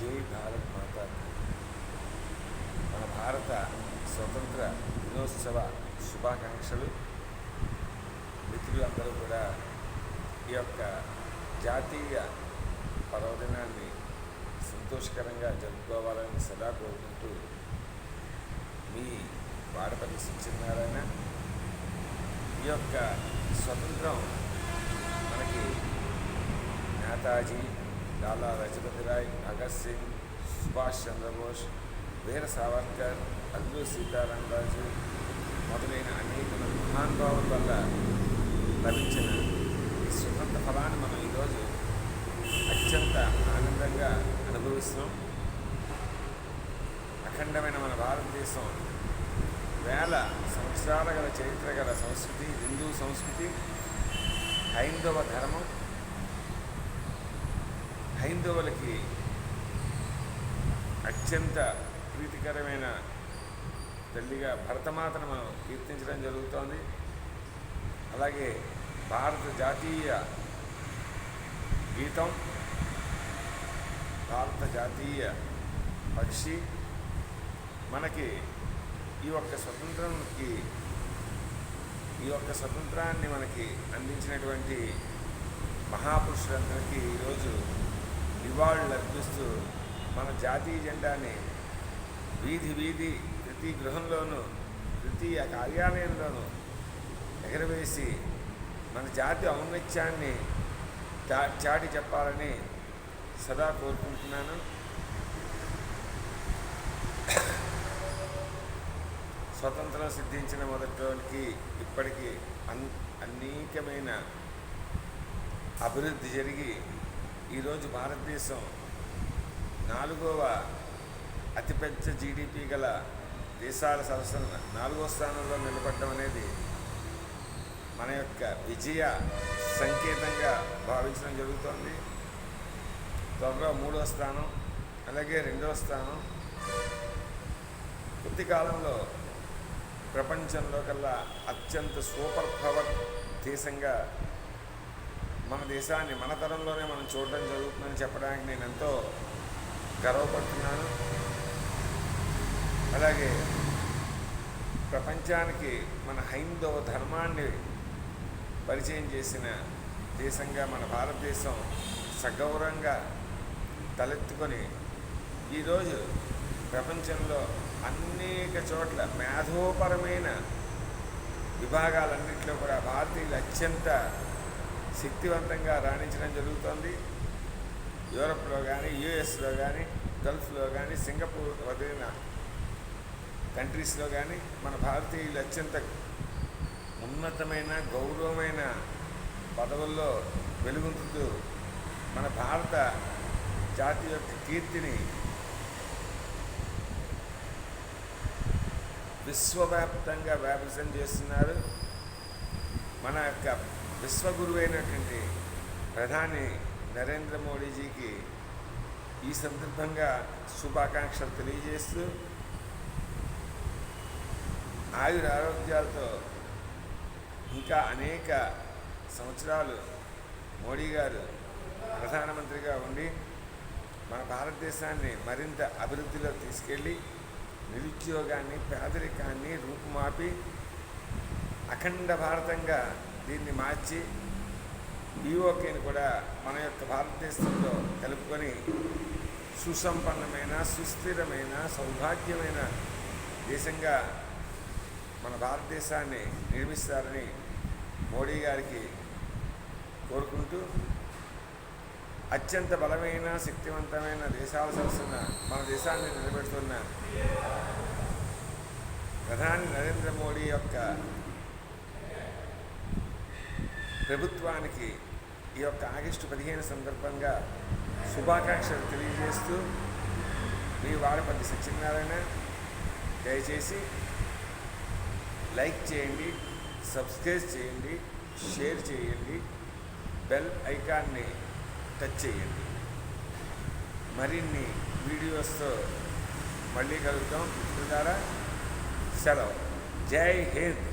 జై భారత్ మాత మన భారత స్వతంత్ర దినోత్సవ శుభాకాంక్షలు. మిత్రులందరూ కూడా ఈ యొక్క జాతీయ పర్వదినాన్ని సంతోషకరంగా జరుపుకోవాలని సదా కోరుకుంటూ మీ వాడపల్లి సత్యనారాయణ ఈ యొక్క స్వతంత్రం మనకి నేతాజీ లాలా రజపతి రాయ్ భగత్ సింగ్ సుభాష్ చంద్రబోస్ వీర సావర్కర్ అల్లు సీతారామరాజు మొదలైన అనేక మహానుభావుల వల్ల లభించిన ఈ సుగంధ ఫలాన్ని మనం ఈరోజు అత్యంత ఆనందంగా అనుభవిస్తున్నాం అఖండమైన మన భారతదేశం వేల సంవత్సరాల గల చరిత్ర గల సంస్కృతి హిందూ సంస్కృతి హైందవ ధర్మం హైందవులకి అత్యంత ప్రీతికరమైన తల్లిగా భరతమాతను మనం కీర్తించడం జరుగుతోంది. అలాగే భారత జాతీయ గీతం భారత జాతీయ పక్షి మనకి ఈ యొక్క స్వతంత్రంకి ఈ యొక్క స్వతంత్రాన్ని మనకి అందించినటువంటి మహాపురుషులందరికీ ఈరోజు నివాళులు అర్పిస్తూ మన జాతీయ జెండాని వీధి వీధి ప్రతి గృహంలోనూ ప్రతి కార్యాలయంలోనూ ఎగరవేసి మన జాతి ఔన్నత్యాన్ని చా చాటి చెప్పాలని సదా కోరుకుంటున్నాను. స్వతంత్రం సిద్ధించిన మొదటికి ఇప్పటికీ అన్ అనేకమైన అభివృద్ధి జరిగి ఈరోజు భారతదేశం నాలుగవ అతిపెద్ద జీడిపి గల దేశాల సరసన నాలుగో స్థానంలో నిలబడడం అనేది మన యొక్క విజయ సంకేతంగా భావించడం జరుగుతోంది. త్వరలో మూడో స్థానం అలాగే రెండో స్థానం. కొద్ది కాలంలో ప్రపంచంలో కల్లా అత్యంత సూపర్ పవర్ దేశంగా మన దేశాన్ని మన తరంలోనే మనం చూడడం జరుగుతుందని చెప్పడానికి నేను ఎంతో గర్వపడుతున్నాను. అలాగే ప్రపంచానికి మన హైందవ ధర్మాన్ని పరిచయం చేసిన దేశంగా మన భారతదేశం సగౌరవంగా తలెత్తుకొని ఈరోజు ప్రపంచంలో అనేక చోట్ల మేధోపరమైన విభాగాలన్నింటిలో కూడా భారతీయులు అత్యంత శక్తివంతంగా రాణించడం జరుగుతోంది. యూరప్లో కానీ యుఎస్లో కానీ గల్ఫ్లో కానీ సింగపూర్ వదిలిన కంట్రీస్లో కానీ మన భారతీయులు అత్యంత ఉన్నతమైన గౌరవమైన పదవుల్లో వెలుగొందుతూ మన భారత జాతి యొక్క కీర్తిని విశ్వవ్యాప్తంగా వ్యాపించం చేస్తున్నారు. మన యొక్క విశ్వగురువైనటువంటి ప్రధాని నరేంద్ర మోడీజీకి ఈ సందర్భంగా శుభాకాంక్షలు తెలియజేస్తూ ఆయుర ఆరోగ్యాలతో ఇంకా అనేక సంవత్సరాలు మోడీ గారు ప్రధానమంత్రిగా ఉండి మన భారతదేశాన్ని మరింత అభివృద్ధిలో తీసుకెళ్ళి నిరుద్యోగాన్ని పేదరికాన్ని రూపుమాపి అఖండ భారతంగా దీన్ని మార్చి ఈఓకేని కూడా మన యొక్క భారతదేశంలో కలుపుకొని సుసంపన్నమైన సుస్థిరమైన సౌభాగ్యమైన దేశంగా మన భారతదేశాన్ని నిర్మిస్తారని మోడీ గారికి కోరుకుంటూ అత్యంత బలమైన శక్తివంతమైన దేశాల సరసన మన దేశాన్ని నిలబెడుతున్న ప్రధాని నరేంద్ర మోడీ యొక్క ప్రభుత్వానికి ఈ యొక్క ఆగస్టు పదిహేను సందర్భంగా శుభాకాంక్షలు తెలియజేస్తూ మీ వాడపల్లి సత్యనారాయణ దయచేసి లైక్ చేయండి సబ్స్క్రైబ్ చేయండి షేర్ చేయండి బెల్ ఐకాన్ని టచ్ చేయండి. మరిన్ని వీడియోస్తో మళ్ళీ కలుగుతాం మిత్రులారా సెలవు. జై హింద్.